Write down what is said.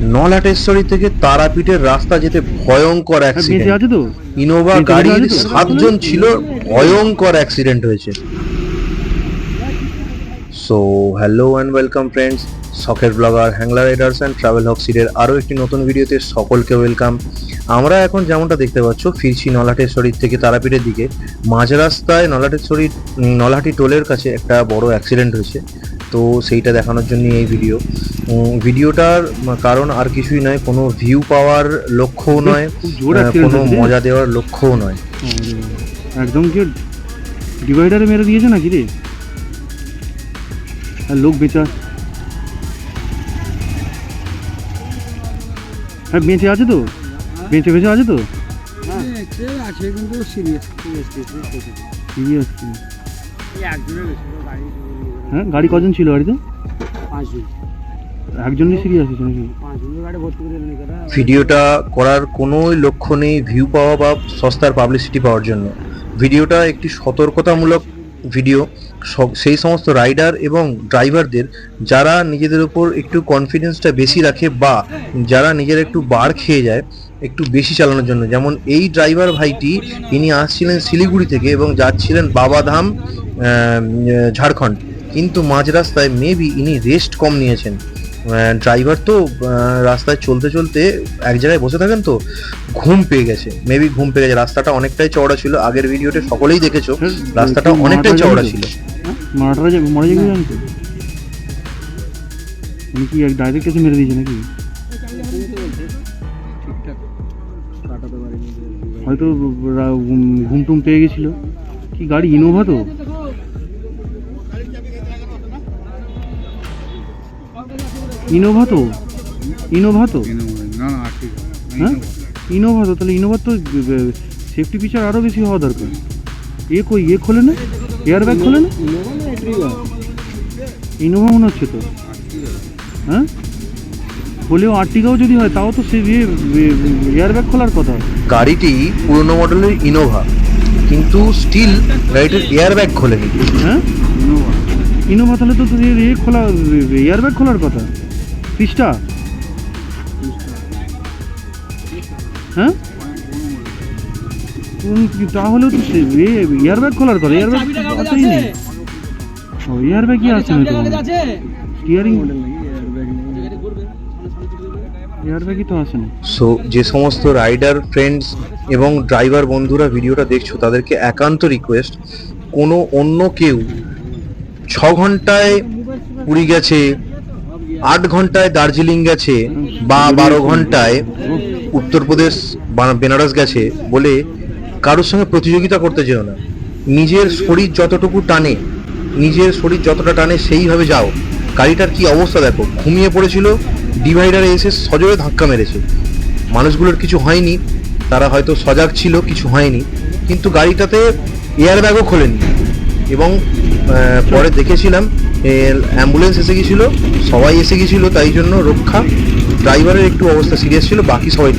নলাটেশ্বরী থেকে তারাপীঠের রাস্তা যেতে ভয়ঙ্কর অ্যাক্সিডেন্ট ইনোভা গাড়ির সাতজন ছিল ভয়ঙ্কর অ্যাক্সিডেন্ট হয়েছে। So hello and welcome friends শখের ব্লগার হ্যাংলার রাইডার্স অ্যান্ড ট্রাভেল হক্সিডের আরও একটি নতুন ভিডিওতে সকলকে ওয়েলকাম আমরা এখন যেমনটা দেখতে পাচ্ছ ফিরছি নলাটেশ্বরীর থেকে তারাপীঠের দিকে। মাঝ রাস্তায় নলাটেশ্বরীর নলহাটি টোলের কাছে একটা বড় অ্যাক্সিডেন্ট হয়েছে। তো সেইটা দেখানোর জন্য এই ভিডিও ভিডিওটার কারণ আর কিছুই নয় কোনো ভিউ পাওয়ার লক্ষ্যও নয় খুব জোর আহ, কোনো মজা দেওয়ার লক্ষ্যও নয়। একদম কি ডিভাইডারে মেরে দিয়েছে নাকি রে? আর লোক বেচা হ্যাঁ বেঁচে আছে তো? বেঁচে বেঁচে আছে তো? দেখতে আছে কিন্তু সিরিয়াস সিরিয়াস সিরিয়াস একজনের বেশি গাড়ি হ্যাঁ গাড়ি কজন ছিল গাড়িতে পাঁচজন। একজনই সিরিয়াস আছে নাকি? পাঁচজনের গাড়ি ভর্তি করে এনে করা ভিডিওটা করার কোনো লক্ষ্য নেই ভিউ পাওয়া বা সস্তার পাবলিসিটি পাওয়ার জন্য। ভিডিওটা একটি সতর্কতামূলক ভিডিও সেই সমস্ত রাইডার এবং ড্রাইভারদের যারা নিজেদের উপর একটু কনফিডেন্সটা বেশি রাখে বা যারা নিজের একটু বার খেয়ে যায় একটু বেশি চালানোর জন্য। যেমন এই ড্রাইভার ভাইটি ইনি আসছিলেন শিলিগুড়ি থেকে এবং যাচ্ছিলেন বাবাধাম ঝাড়খণ্ড। কিন্তু মাঝ রাস্তায় মেবি ইনি রেস্ট কম নিয়েছেন। ড্রাইভার তো রাস্তায় চলতে চলতে এক জায়গায় বসে থাকেন তো ঘুম পেয়ে গেছে। মেবি ঘুম পেয়ে গেছে। রাস্তাটা অনেকটাই চওড়া ছিল। আগের ভিডিওতে সকলেই দেখেছ হ্যাঁ, রাস্তাটা অনেকটাই চওড়া ছিল। হ্যাঁ যাবে মরে যাবে জানি তো উনি কি এক ডাইরেক্ট কাছে মেরে দিয়েছে নাকি? ঠিকঠাক। কাটাতে পারিনি হয়তো ঘুম- ঘুম টুম পেয়ে গেছিল। কি গাড়ি ইনোভা তো? ইনোভা তো? ইনোভা তো? না না হ্যাঁ? ইনোভা তো তাহলে ইনোভা তো সেফটি ফিচার আরও বেশি হওয়া দরকার। এ কই এ খোলে না? এয়ার ব্যাগ খোলে না? ইনোভা মনে হচ্ছে তো। হ্যাঁ? হলেও আর্টিগাও যদি হয় তাও তো সে এয়ার ব্যাগ খোলার কথা। গাড়িটি পুরনো মডেলের ইনোভা কিন্তু স্টিল গাড়িটির এয়ার ব্যাগ খোলেনি। হ্যাঁ? ইনোভা তাহলে তো এ খোলা এয়ার ব্যাগ খোলার কথা। ফিসটা হ্যাঁ? তাহলেও তো সে এয়ার ব্যাগ খোলার কথা এয়ার ব্যাগ আছেই নেই। ও এয়ার কি আছে না তো না। সো যে সমস্ত রাইডার ফ্রেন্ডস এবং ড্রাইভার বন্ধুরা ভিডিওটা দেখছ তাদেরকে একান্ত রিকোয়েস্ট কোনো অন্য কেউ ছ ঘন্টায় পুরী গেছে আট ঘন্টায় দার্জিলিং গেছে বা বারো ঘন্টায় উত্তরপ্রদেশ বেনারস গেছে বলে কারোর সঙ্গে প্রতিযোগিতা করতে যেও না। নিজের শরীর যতটুকু টানে, নিজের শরীর যতটা টানে সেইভাবে যাও। গাড়িটার কি অবস্থা দেখো, ঘুমিয়ে পড়েছিল, ডিভাইডারে এসে সজোরে ধাক্কা মেরেছে। মানুষগুলোর কিছু হয়নি, তারা হয়তো সজাগ ছিল, কিছু হয়নি, কিন্তু গাড়িটাতে এয়ার ব্যাগও খোলেনি। এবং পরে দেখেছিলাম অ্যাম্বুলেন্স এসে গেছিল, সবাই এসে গেছিল, তাই জন্য রক্ষা। ড্রাইভারের একটু অবস্থা সিরিয়াস ছিল, বাকি সবাই ঠিক।